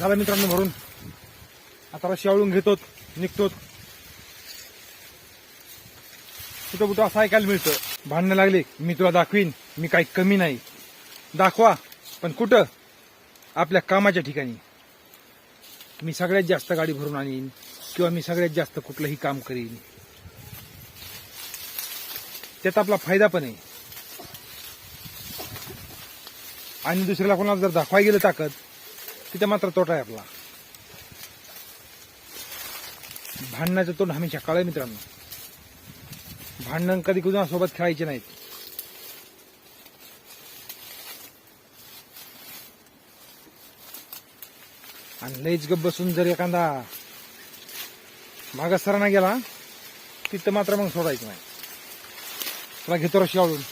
झाला मित्रांनो भरून. आता रशी आवळून घेतो निघतो कुठं कुठं असं ऐकायला मिळतं. भांडणं लागले मी तुला दाखवीन मी काही कमी नाही. दाखवा पण कुठं? आपल्या कामाच्या ठिकाणी. मी सगळ्यात जास्त गाडी भरून आणीन किंवा मी सगळ्यात जास्त कुठलंही काम करीन. त्यात आपला फायदा पण आहे. आणि दुसऱ्याला कोणाला जर दाखवाय गेलं ताकद तिथं मात्र तोटा आहे आपला. भांडणाचं तोंड हमेशा काळ मित्रांनो. भांडण कधी कुणासोबत खेळायचे नाहीत. आणि लईच गप बसून जर एखादा मागास सरांना गेला तिथं मात्र मग सोडायचं नाही. तुला घेतो रशी आवडून